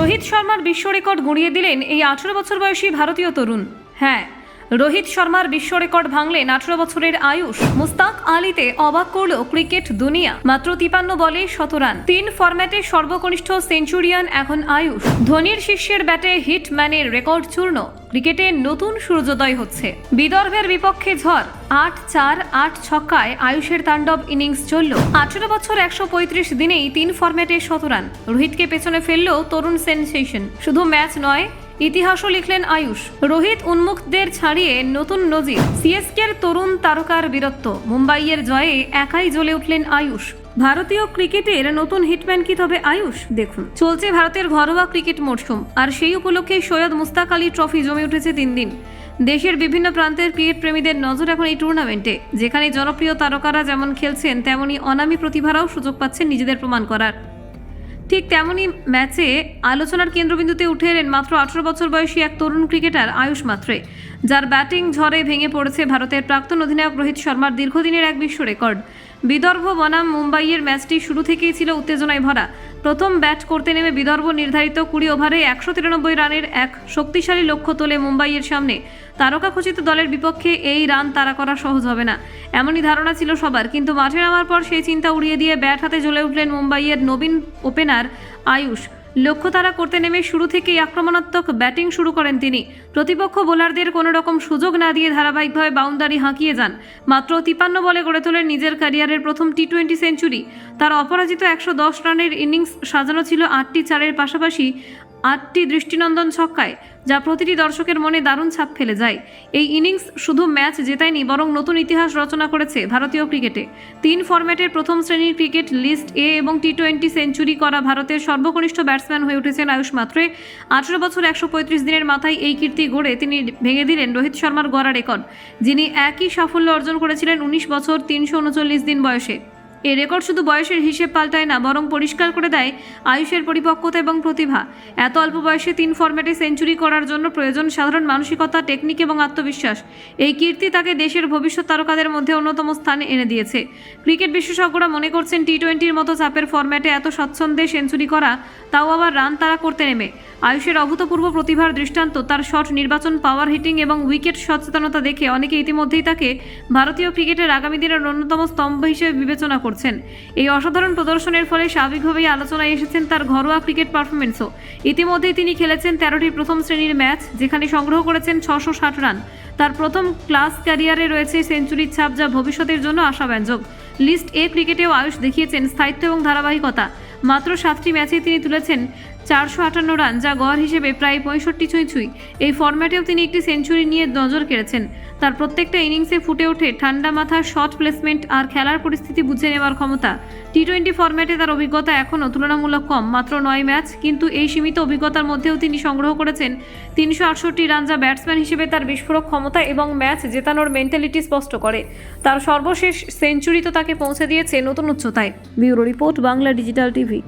রোহিত শর্মার বিশ্ব রেকর্ড গড়িয়ে দিলেন এই আঠেরো বছর বয়সী ভারতীয় তরুণ। হ্যাঁ রোহিত শর্মার বিশ্ব রেকর্ড ভাঙলেন আঠেরো বছরের আয়ুষ। মুস্তাক আলীতে অবাক করল ক্রিকেট দুনিয়া। মাত্র তিপান্ন বলে শত রান। তিন ফরম্যাটে সর্বকনিষ্ঠ সেঞ্চুরিয়ান এখন আয়ুষ। ধোনির শিষ্যের ব্যাটে হিট ম্যানের রেকর্ড চূর্ণ। ক্রিকেটে নতুন সূর্যোদয় হচ্ছে। বিদর্ভের বিপক্ষে ঝড়। আট চার, আট ছক্কায় আয়ুষের তাণ্ডব ইনিংস চলল। আঠেরো বছর একশো পঁয়ত্রিশ দিনেই তিন ফরম্যাটে শতরান রোহিতকে পেছনে ফেলল তরুণ সেনসেশন। শুধু ম্যাচ নয় ইতিহাসও লিখলেন আয়ুষ। রোহিত উন্মুক্তদের ছাড়িয়ে নতুন নজির। সিএসকের তরুণ তারকার বীরত্ব। মুম্বাইয়ের জয়ে একাই জ্বলে উঠলেন আয়ুষ। ভারতীয় ক্রিকেটের নতুন হিটম্যান কি তবে আয়ুষ? দেখুন। চলছে ভারতের ঘরোয়া ক্রিকেট মরশুম। আর সেই উপলক্ষে সৈয়দ মুস্তাক আলী ট্রফি জমে উঠেছে তিন দিন। দেশের বিভিন্ন প্রান্তের ক্রিকেট প্রেমীদের নজর এখন এই টুর্নামেন্টে। যেখানে জনপ্রিয় তারকারা যেমন খেলছেন, তেমনি অনামী প্রতিভারাও সুযোগ পাচ্ছেন নিজেদের প্রমাণ করার। ঠিক তেমনই ম্যাচে আলোচনার কেন্দ্রবিন্দুতে উঠে এলেন মাত্র আঠারো বছর বয়সী এক তরুণ ক্রিকেটার আয়ুষ মাত্রে। যার ব্যাটিং ঝড়ে ভেঙে পড়েছে ভারতের প্রাক্তন অধিনায়ক রোহিত শর্মার দীর্ঘদিনের এক বিশ্ব রেকর্ড। বিদর্ভ বনাম মুম্বাইয়ের ম্যাচটি শুরু থেকেই ছিল উত্তেজনায় ভরা। প্রথম ব্যাট করতে নেমে বিদর্ভ নির্ধারিত কুড়ি ওভারে একশো তিরানব্বই রানের এক শক্তিশালী লক্ষ্য তোলে মুম্বাইয়ের সামনে। তারকাখচিত দলের বিপক্ষে এই রান তারা করা সহজ হবে না। এমনই ধারণা ছিল সবার, কিন্তু মাঠে নামার পর সেই চিন্তা উড়িয়ে দিয়ে ব্যাট হাতে জ্বলে উঠলেন মুম্বাইয়ের নবীন ওপেনার আয়ুষ। লক্ষ্য তারা করতে নেমে শুরু থেকেই আক্রমণাত্মক ব্যাটিং শুরু করেন তিনি। প্রতিপক্ষ বোলারদের কোনো রকম সুযোগ না দিয়ে ধারাবাহিকভাবে বাউন্ডারি হাঁকিয়ে যান। মাত্র তিপান্ন বলে গড়ে তোলেন নিজের ক্যারিয়ারের প্রথম টি টোয়েন্টি সেঞ্চুরি। তার অপরাজিত একশো দশ রানের ইনিংস সাজানো ছিল আটটি চারের পাশাপাশি আটটি দৃষ্টিনন্দন ছক্কায়, যা প্রতিটি দর্শকের মনে দারুণ ছাপ ফেলে যায়। এই ইনিংস শুধু ম্যাচ জেতায়নি, বরং নতুন ইতিহাস রচনা করেছে ভারতীয় ক্রিকেটে। তিন ফরম্যাটের প্রথম শ্রেণির ক্রিকেট লিস্ট এ এবং টি টোয়েন্টি সেঞ্চুরি করা ভারতের সর্বকনিষ্ঠ ব্যাটসম্যান হয়ে উঠেছেন আয়ুষ মাত্রে। আঠেরো বছর একশো পঁয়ত্রিশ দিনের মাথায় এই কীর্তি গড়ে তিনি ভেঙে দিলেন রোহিত শর্মার গড়া রেকর্ড, যিনি একই সাফল্য অর্জন করেছিলেন উনিশ বছর তিনশো উনচল্লিশ দিন বয়সে। এই রেকর্ড শুধু বয়সের হিসেব পাল্টায় না, বরং পরিষ্কার করে দেয় আয়ুষের পরিপক্কতা এবং প্রতিভা। এত অল্প বয়সে তিন ফরম্যাটে সেঞ্চুরি করার জন্য প্রয়োজন সাধারণ মানসিকতা, টেকনিক এবং আত্মবিশ্বাস। এই কীর্তি তাকে দেশের ভবিষ্যৎ তারকাদের মধ্যে অন্যতম স্থানে এনে দিয়েছে। ক্রিকেট বিশেষজ্ঞরা মনে করছেন টি টোয়েন্টির মতো চাপের ফর্ম্যাটে এত স্বচ্ছন্দে সেঞ্চুরি করা, তাও আবার রান তারা করতে নেমে। আয়ুষের অভূতপূর্ব প্রতিভার দৃষ্টান্ত, তার শট, নির্বাচন পাওয়ার হিটিং এবং উইকেট সচেতনতা দেখে অনেকে ইতিমধ্যেই তাকে ভারতীয় ক্রিকেটের আগামী দিনের অন্যতম স্তম্ভ হিসেবে বিবেচনা করছেন। এই অসাধারণ প্রদর্শনের ফলে স্বাভাবিকভাবেই আলোচনায় এসেছেন তার ঘরোয়া ক্রিকেট পারফরমেন্সও ইতিমধ্যেই তিনি খেলেছেন তেরোটি প্রথম শ্রেণির ম্যাচ, যেখানে সংগ্রহ করেছেন ছশো ষাট রান। তার প্রথম ক্লাস ক্যারিয়ারে রয়েছে সেঞ্চুরির ছাপ যা ভবিষ্যতের জন্য আশাব্যঞ্জক। লিস্ট এ ক্রিকেটেও আয়ুষ দেখিয়েছেন স্থায়িত্ব এবং ধারাবাহিকতা। মাত্র সাতটি ম্যাচে তিনি তুলেছেন চারশো আটান্ন রান, যা গড় হিসেবে প্রায় পঁয়ষট্টি ছুঁই ছুঁই। এই ফরম্যাটেও তিনি একটি সেঞ্চুরি নিয়ে নজর কেড়েছেন। তার প্রত্যেকটা ইনিংসে ফুটে ওঠে ঠান্ডা মাথা শট প্লেসমেন্ট আর খেলার পরিস্থিতি বুঝে নেওয়ার ক্ষমতা। টি টোয়েন্টি ফরম্যাটে তার অভিজ্ঞতা এখনও তুলনামূলক কম, মাত্র নয় ম্যাচ, কিন্তু এই সীমিত অভিজ্ঞতার মধ্যেও তিনি সংগ্রহ করেছেন তিনশো আটষট্টি রান, যা ব্যাটসম্যান হিসেবে তার বিস্ফোরক ক্ষমতা এবং ম্যাচ জেতানোর মেন্টালিটি স্পষ্ট করে। তার সর্বশেষ সেঞ্চুরি তো তাকে পৌঁছে দিয়েছে নতুন উচ্চতায়। Bureau report, Bangla digital TV.